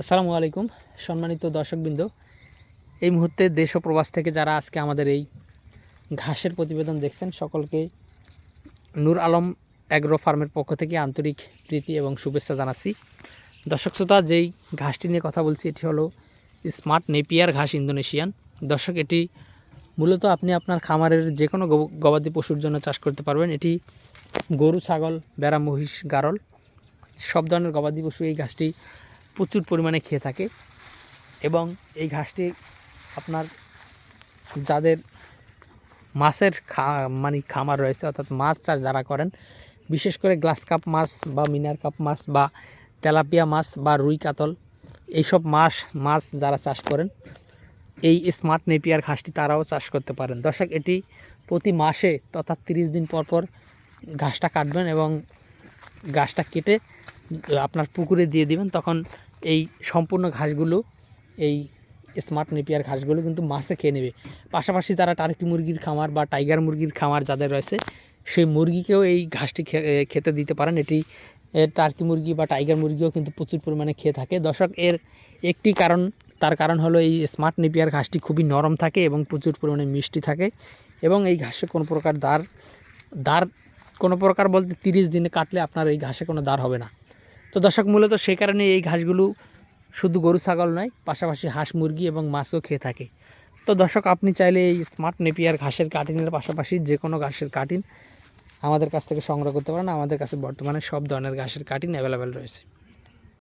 আসসালামু আলাইকুম, সম্মানিত দর্শকবৃন্দ। এই মুহূর্তে দেশ ও প্রবাস থেকে যারা আজকে আমাদের এই ঘাসের প্রতিবেদন দেখছেন, সকলকে নূর আলম অ্যাগ্রো ফার্মের পক্ষ থেকে আন্তরিক প্রীতি এবং শুভেচ্ছা জানাচ্ছি। দর্শক শ্রোতা, যেই ঘাসটি নিয়ে কথা বলছি, এটি হলো স্মার্ট নেপিয়ার ঘাস ইন্দোনেশিয়ান। দর্শক, এটি মূলত আপনি আপনার খামারের যে কোনো গবাদি পশুর জন্য চাষ করতে পারবেন। এটি গরু, ছাগল, বেড়া, মহিষ, গারল, সব ধরনের গবাদি পশু এই ঘাসটি প্রচুর পরিমাণে খেয়ে থাকে এবং এই ঘাসটি আপনার যাদের মাছের খা মানে খামার রয়েছে, অর্থাৎ মাছ চাষ যারা করেন, বিশেষ করে গ্লাস কাপ মাছ বা মিনার কাপ মাছ বা তেলাপিয়া মাছ বা রুই কাতল, এইসব মাছ মাছ যারা চাষ করেন, এই স্মার্ট নেপিয়ার ঘাসটি তারাও চাষ করতে পারেন। দর্শক, এটি প্রতি মাসে তথা তিরিশ দিন পর পর ঘাসটা কাটবেন এবং ঘাসটা কেটে আপনার পুকুরে দিয়ে দিবেন। তখন এই সম্পূর্ণ ঘাসগুলো, এই স্মার্ট নেপিয়ার ঘাসগুলো কিন্তু মাছে খেয়ে নেবে। পাশাপাশি তারা টার্কি মুরগির খামার বা টাইগার মুরগির খামার যাদের রয়েছে, সেই মুরগিকেও এই ঘাসটি খেতে দিতে পারেন। এটি টার্কি মুরগি বা টাইগার মুরগিও কিন্তু প্রচুর পরিমাণে খেয়ে থাকে। দর্শক, এর একটি কারণ, তার কারণ হলো এই স্মার্ট নেপিয়ার ঘাসটি খুবই নরম থাকে এবং প্রচুর পরিমাণে মিষ্টি থাকে এবং এই ঘাসে কোনো প্রকার দাঁড় দাঁড় কোনো প্রকার বলতে তিরিশ দিনে কাটলে আপনার এই ঘাসে কোনো দাঁড় হবে না। তো দর্শক, মূলত সেই কারণে এই ঘাসগুলো শুধু গরু, ছাগল নয়, পাশাপাশি হাঁস, মুরগি এবং মাছও খেয়ে থাকে। তো দর্শক, আপনি চাইলে এই স্মার্ট নেপিয়ার ঘাসের কাটিনের পাশাপাশি যে কোনো ঘাসের কাটিন আমাদের কাছ থেকে সংগ্রহ করতে পারেন। আমাদের কাছে বর্তমানে সব ধরনের ঘাসের কাটিন অ্যাভেলেবেল রয়েছে।